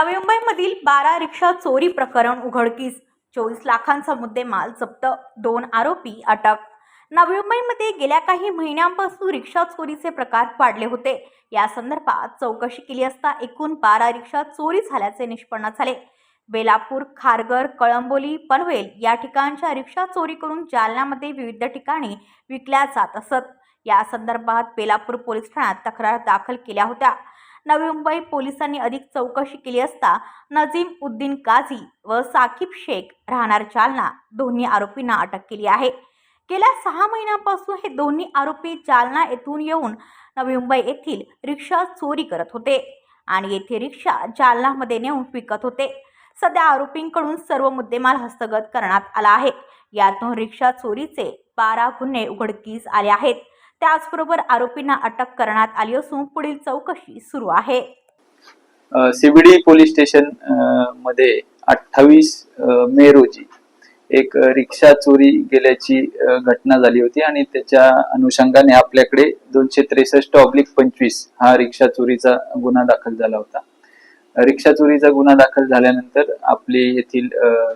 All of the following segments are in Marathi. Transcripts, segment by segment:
नवी मुंबईमधील बारा रिक्षा चोरी प्रकरण उघडकीस. चोवीस लाखांचा मुद्देमाल जप्त दोन आरोपी अटक. नवी मुंबईमध्ये गेल्या काही महिन्यांपासून रिक्षा चोरीचे प्रकार वाढले होते. या संदर्भात चौकशी केली असता एकूण बारा रिक्षा चोरी झाल्याचे निष्पन्न झाले. बेलापूर खारगर कळंबोली पनवेल या ठिकाणच्या रिक्षा चोरी करून जालन्यामध्ये विविध ठिकाणी विकल्या जात असत. या संदर्भात बेलापूर पोलीस ठाण्यात तक्रार दाखल केल्या होत्या. नवी मुंबई पोलिसांनी अधिक चौकशी केली असता नजीम उद्दीन काझी व साकिब शेख राहणार जालना दोन्ही आरोपींना अटक केली आहे. गेल्या सहा महिन्यांपासून हे दोन्ही आरोपी जालना येथून येऊन नवी मुंबई येथील रिक्षा चोरी करत होते आणि येथे रिक्षा जालनामध्ये नेऊन विकत होते. सध्या आरोपींकडून सर्व मुद्देमाल हस्तगत करण्यात आला आहे. यातून रिक्षा चोरीचे बारा गुन्हे उघडकीस आले आहेत. त्याचबरोबर आरोपींना अटक करण्यात आली असून पुढील चौकशी सुरू आहे. सीबीडी पोलीस स्टेशनमध्ये अठ्ठावीस मे रोजी एक रिक्षा चोरी गेल्याची घटना झाली होती आणि त्याच्या अनुषंगाने आपल्याकडे दोनशे त्रेसष्ट ऑब्लिक पंचवीस हा रिक्षा चोरीचा गुन्हा दाखल झाला होता. रिक्षा चोरीचा गुन्हा दाखल झाल्यानंतर आपली येथील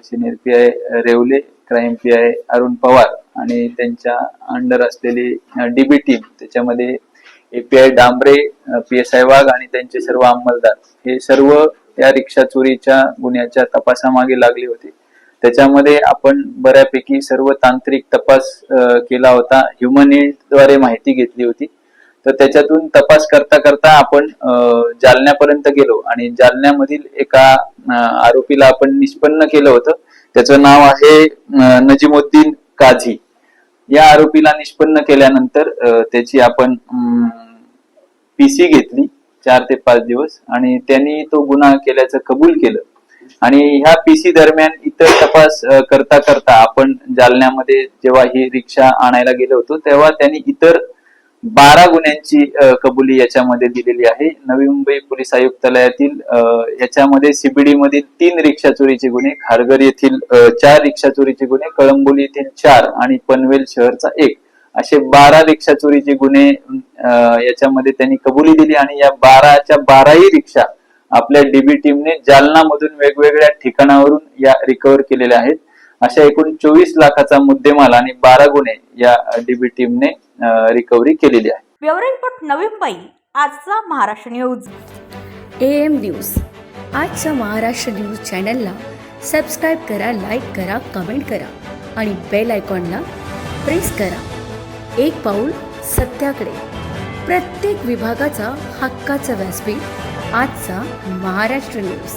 senior P I Revle crime P I Arun Pawar आणि त्यांच्या अंडर असलेली डीबी टीम त्याच्यामध्ये API Dambre P S I Wagh आणि त्यांचे सर्व अंमलदार. हे सर्व या रिक्षा चोरीच्या गुन्ह्याच्या तपासामागे लागले होते. त्याच्यामध्ये आपण बऱ्यापैकी सर्व तांत्रिक तपास केला होता. ह्युमनद्वारे माहिती घेतली होती. तर त्याच्यातून तपास करता करता आपण जालन्यापर्यंत गेलो आणि जालन्यामधील एका आरोपीला आपण निष्पन्न केलं होतं. त्याचं नाव आहे नजीमुद्दीन काझी. या आरोपीला निष्पन्न केल्यानंतर त्याची आपण पीसी घेतली चार ते पाच दिवस आणि त्यांनी तो गुन्हा केल्याचं कबूल केलं. आणि ह्या पीसी दरम्यान इतर तपास करता करता आपण जालन्यामध्ये जेव्हा ही रिक्षा आणायला गेलो होतो तेव्हा त्यांनी इतर बारा गुन्ह्यांची कबुली याच्यामध्ये दिलेली आहे. नवी मुंबई पोलीस आयुक्तालयातील याच्यामध्ये सीबीडी मधील तीन रिक्षा चोरीचे गुन्हे खारघर येथील चार रिक्षा चोरीचे गुन्हे कळंबोली येथील चार आणि पनवेल शहरचा एक. असे बारा रिक्षा चोरीचे गुन्हे याच्यामध्ये त्यांनी कबुली दिली आणि या बाराच्या बाराही रिक्षा आपल्या डीबी टीमने जालना मधून वेगवेगळ्या ठिकाणावरून या रिकव्हर केलेल्या आहेत. अशा एकूण चोवीस लाखाचा मुद्देमाल आणि बारा गुन्हे या डीबी टीमने रिकव्हरी केलेली आहे. रिपोर्ट नवी मुंबई आजचा Maharashtra news A M news आजच्या महाराष्ट्र न्यूज चॅनलला सबस्क्राईब करा लाईक करा कमेंट करा आणि बेल आयकॉनला प्रेस करा. एक पाऊल सत्याकडे. प्रत्येक विभागाचा हक्काचा व्यासपीठ आजचा महाराष्ट्र न्यूज